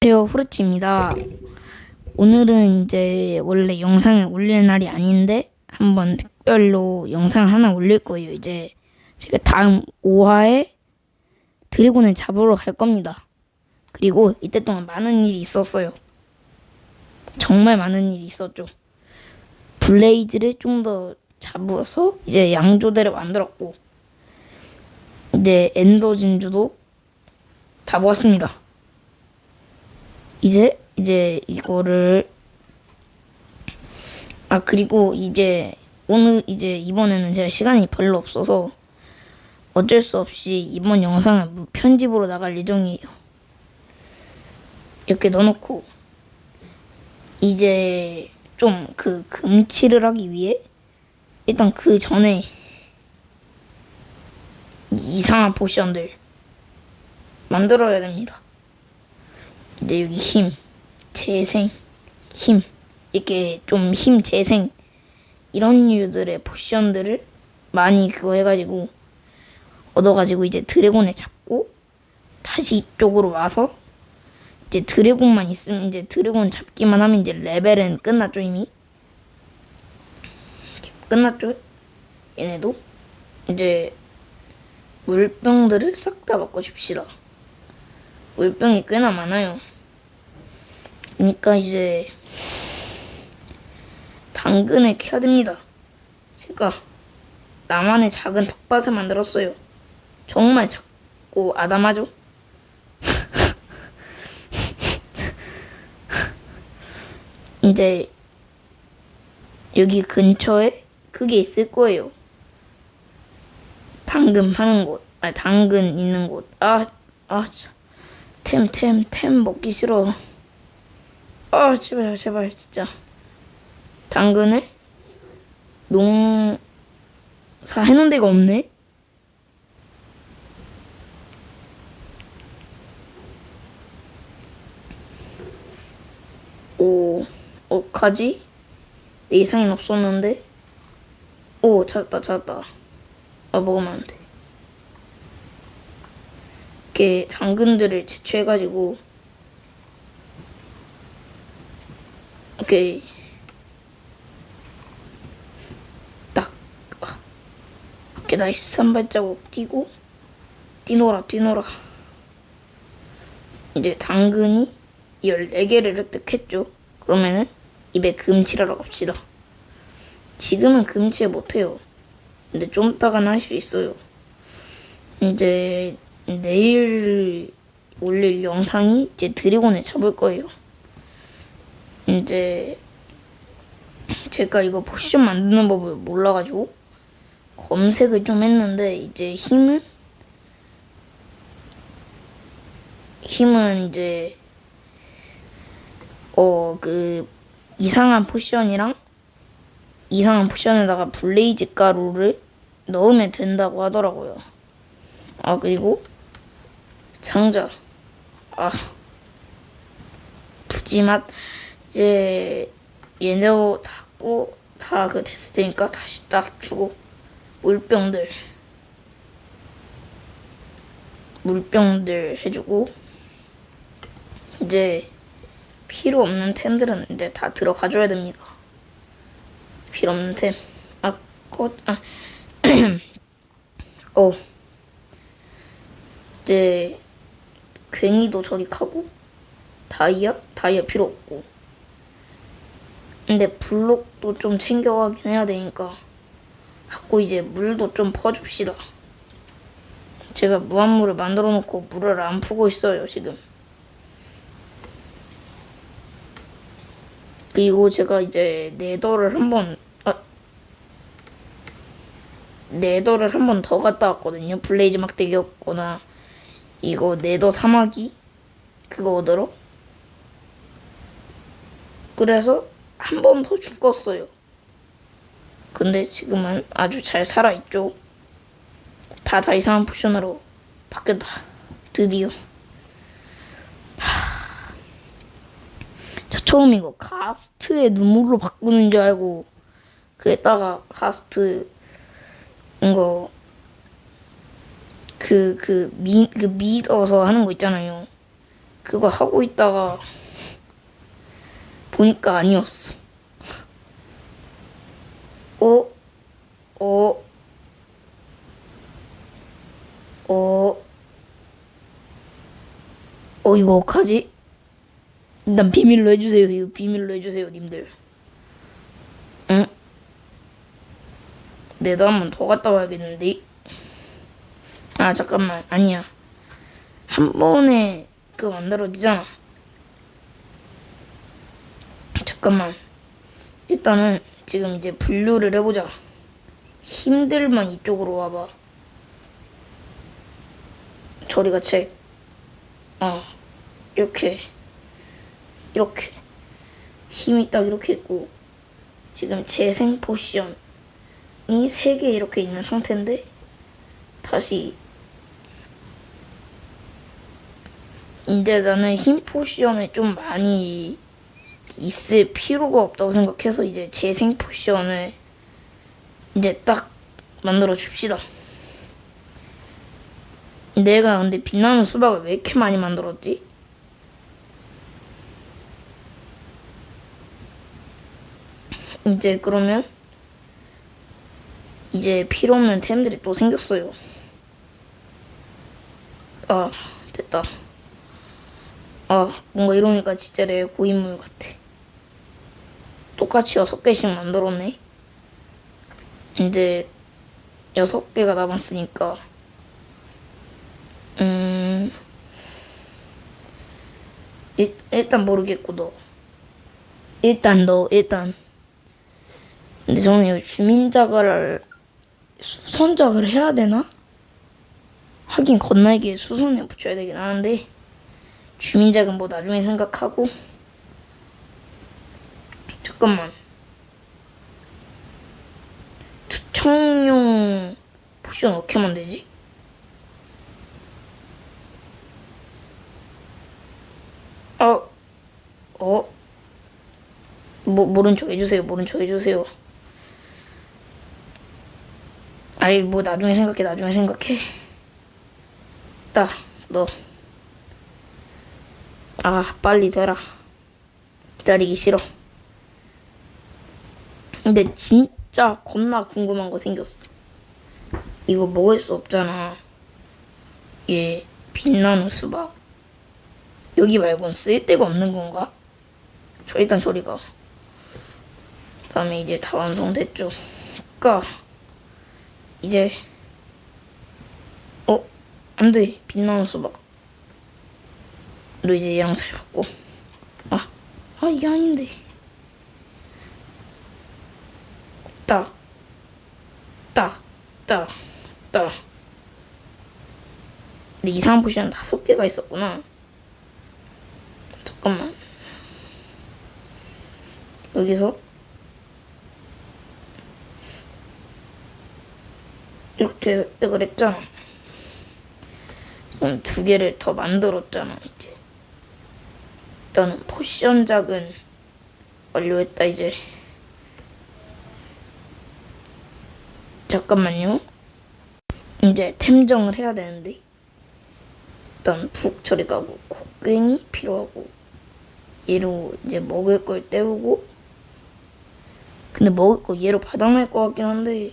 안녕하세요 후르치입니다. 오늘은 이제 원래 영상을 올릴 날이 아닌데 한번 특별로 영상 하나 올릴 거예요. 이제 제가 다음 5화에 드래곤을 잡으러 갈 겁니다. 그리고 이때 동안 많은 일이 있었어요. 정말 많은 일이 있었죠. 블레이즈를 좀 더 잡아서 이제 양조대를 만들었고 이제 엔더 진주도 다 모았습니다 이제 이제 이거를 아 그리고 이제 오늘 이제 이번에는 제가 시간이 별로 없어서 어쩔 수 없이 이번 영상은 무편집으로 나갈 예정이에요. 이렇게 넣어놓고 이제 좀 그 금치를 하기 위해 일단 그 전에 이상한 포션들 만들어야 됩니다. 이제 여기 힘, 재생, 힘. 이렇게 좀 힘 재생. 이런 류들의 포션들을 많이 그거 해가지고 얻어가지고 이제 드래곤에 잡고 다시 이쪽으로 와서 이제 드래곤만 있으면 이제 드래곤 잡기만 하면 이제 레벨은 끝났죠 이미? 끝났죠? 얘네도? 이제 물병들을 싹 다 바꿔줍시다 물병이 꽤나 많아요. 그러니까 이제 당근을 캐야 됩니다. 제가 나만의 작은 텃밭을 만들었어요. 정말 작고 아담하죠? 이제 여기 근처에 그게 있을 거예요. 당근 파는 곳, 아니 당근 있는 곳. 아, 아, 참. 템, 템, 템 먹기 싫어. 아, 제발, 제발, 진짜. 당근을 농사 해놓은 데가 없네? 오, 어카지? 내 예상엔 없었는데? 오, 찾았다, 찾았다. 아, 먹으면 안 돼. 이렇게 당근들을 채취해가지고 이렇게 딱 아, 이렇게 나이스 한 발자국 뛰고 뛰노라 뛰노라. 이제 당근이 14개를 획득했죠. 그러면은 입에 금칠하러 갑시다. 지금은 금칠 못해요. 근데 좀 이따가는 할 수 있어요. 이제 내일 올릴 영상이 이제 드래곤을 잡을 거예요. 이제 제가 이거 포션 만드는 법을 몰라가지고 검색을 좀 했는데 이제 힘은 힘은 이제 어 그 이상한 포션이랑 이상한 포션에다가 블레이즈 가루를 넣으면 된다고 하더라고요. 아 그리고 상자. 아. 푸짐한 이제 얘네도 닫고 다 그 됐을 테니까 다시 딱 주고 물병들 물병들 해주고 이제 필요 없는 템들은 이제 다 들어가줘야 됩니다. 필요 없는 템. 아, 꽃, 아, 어. 이제 괜히도 저리 가고? 다이아? 다이아 필요 없고. 근데 블록도 좀 챙겨가긴 해야 되니까 하고 이제 물도 좀 퍼줍시다. 제가 무한물을 만들어 놓고 물을 안 푸고 있어요 지금. 그리고 제가 이제 네더를 한번 아, 네더를 한번 더 갔다 왔거든요. 블레이즈 막대기였거나 이거 네더 사마귀 그거 얻으러 그래서 한 번 더 죽었어요. 근데 지금은 아주 잘 살아있죠. 다 다 이상한 포션으로 바뀌었다. 드디어. 하... 저 처음 이거 가스트의 눈물로 바꾸는 줄 알고 그에다가 가스트 이거 그, 그, 미, 그 밀어서 하는 거 있잖아요. 그거 하고 있다가 보니까 아니었어. 어? 어? 어? 어 이거 어떡하지? 일단 비밀로 해주세요. 이거 비밀로 해주세요, 님들. 응? 내도 한 번 더 갔다 와야겠는데. 아 잠깐만 아니야. 한 번에 그 만들어지잖아. 잠깐만. 일단은 지금 이제 분류를 해보자. 힘들만 이쪽으로 와봐. 저리가 책. 어, 이렇게. 이렇게. 힘이 딱 이렇게 있고. 지금 재생 포션이 세개 이렇게 있는 상태인데. 다시. 이제 나는 힘 포션을 좀 많이 있을 필요가 없다고 생각해서 이제 재생 포션을 이제 딱 만들어 줍시다. 내가 근데 빛나는 수박을 왜 이렇게 많이 만들었지? 이제 그러면 이제 필요 없는 템들이 또 생겼어요. 아 됐다. 아 뭔가 이러니까 진짜 내 고인물 같아. 똑같이 여섯 개씩 만들었네. 이제 여섯 개가 남았으니까 음 일, 일단 모르겠고 너 일단 너 일단 근데 저는 이 주민자가를 수선작을 해야 되나? 하긴 건날개에 수선에 붙여야 되긴 하는데 주민작은 뭐 나중에 생각하고 잠깐만 투청용 포션 어떻게 만들지? 어? 어? 모, 모른 척 해주세요 모른 척 해주세요 아이 뭐 나중에 생각해 나중에 생각해 따너 아 빨리 되라. 기다리기 싫어. 근데 진짜 겁나 궁금한 거 생겼어. 이거 먹을 수 없잖아. 얘 빛나는 수박. 여기 말고는 쓸 데가 없는 건가? 저 일단 저리 가. 다음에 이제 다 완성됐죠. 까 이제 어? 안 돼. 빛나는 수박 얘랑 잘 받고 아, 아 이게 아닌데 딱, 딱, 딱, 딱. 근데 이상한 포션 다섯 개가 있었구나. 잠깐만. 여기서 이렇게 그랬잖아. 그럼 두 개를 더 만들었잖아, 이제. 일단은 포션 작은 완료했다, 이제. 잠깐만요. 이제 템정을 해야 되는데. 일단 푹 처리 가고 곡괭이 필요하고 얘로 이제 먹을 걸 때우고 근데 먹을 거 얘로 바닥날 것 같긴 한데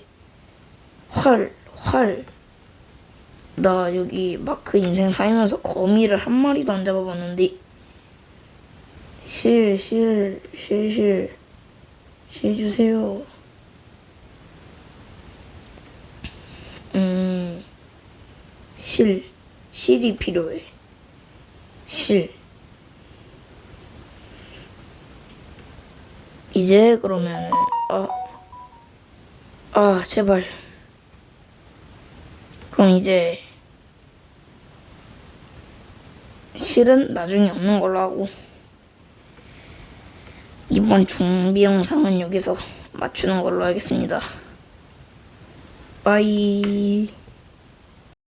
활, 활. 나 여기 마크 인생 살면서 거미를 한 마리도 안 잡아봤는데 실, 실, 실, 실, 실 주세요. 음, 실, 실이 필요해. 실. 이제 그러면 아, 아 제발. 그럼 이제 실은 나중에 없는 걸로 하고 이번 준비 영상은 여기서 맞추는 걸로 하겠습니다. 빠이.